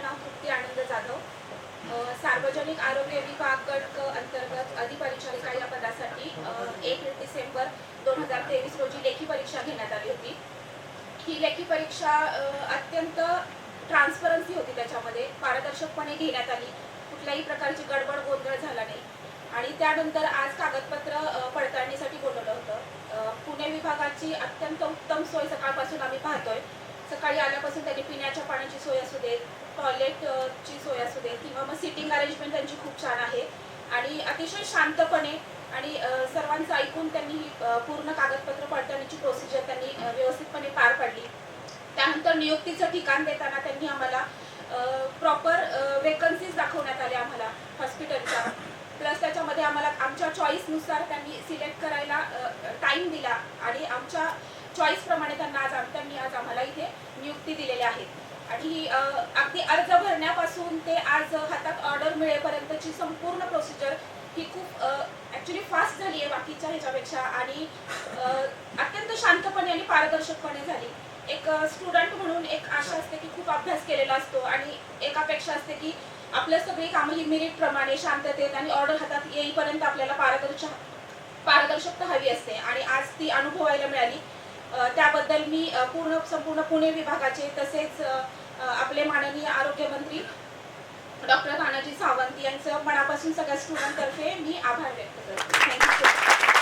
नाव तृप्ती आनंद जाधव सार्वजनिक आरोग्य विभाग गट अंतर्गत अधिपरिचारिका या पदासाठी एक डिसेंबर दोन हजार तेवीस रोजी लेखी परीक्षा घेण्यात आली होती. ही लेखी परीक्षा अत्यंत ट्रान्सपरन्सी होती त्याच्यामध्ये. पारदर्शकपणे घेण्यात आली. कुठल्याही प्रकारची गडबड गोंधळ झाला नाही. आणि त्यानंतर आज कागदपत्र पडताळणीसाठी बोलवलं होतं. पुणे विभागाची अत्यंत उत्तम सोय सकाळपासून आम्ही पाहतोय. सकाळी आल्यापासून त्यांनी किंवा मग सिटिंग अरेंजमेंट त्यांची खूप छान आहे. आणि अतिशय शांतपणे आणि सर्वांचं ऐकून त्यांनी ही पूर्ण कागदपत्र पडताळणीची प्रोसिजर त्यांनी व्यवस्थितपणे पार पाडली. त्यानंतर नियुक्तीचं ठिकाण देताना त्यांनी आम्हाला प्रॉपर वेकन्सीज दाखवण्यात आल्या आम्हाला हॉस्पिटलच्या प्लस त्याच्यामध्ये आम्हाला आमच्या चॉईसनुसार त्यांनी सिलेक्ट करायला टाईम दिला. आणि आमच्या चॉईसप्रमाणे त्यांना आज आम- त्यांनी आज आम्हाला इथे नियुक्ती दिलेल्या आहेत. आणि अगदी अर्ज भरण्यापासून ते आज हातात ऑर्डर मिळेपर्यंतची संपूर्ण प्रोसिजर ही खूप ॲक्च्युली फास्ट झाली आहे बाकीच्या ह्याच्यापेक्षा आणि अत्यंत शांतपणे आणि पारदर्शकपणे झाली. एक स्टुडंट म्हणून एक आशा असते की खूप अभ्यास केलेला असतो आणि एक अपेक्षा असते की आपलं सगळी कामं ही मेरिट प्रमाणे शांततेत आणि ऑर्डर हातात येईपर्यंत आपल्याला पारदर्शक पारदर्शकता हवी असते. आणि आज ती अनुभवायला मिळाली. त्याबद्दल मी पूर्ण संपूर्ण पुणे विभागाचे तसेच आपले माननीय आरोग्यमंत्री डॉक्टर तानाजी सावंत यांचं मनापासून सगळ्या स्टुडंटतर्फे मी आभार व्यक्त करते. थँक्यू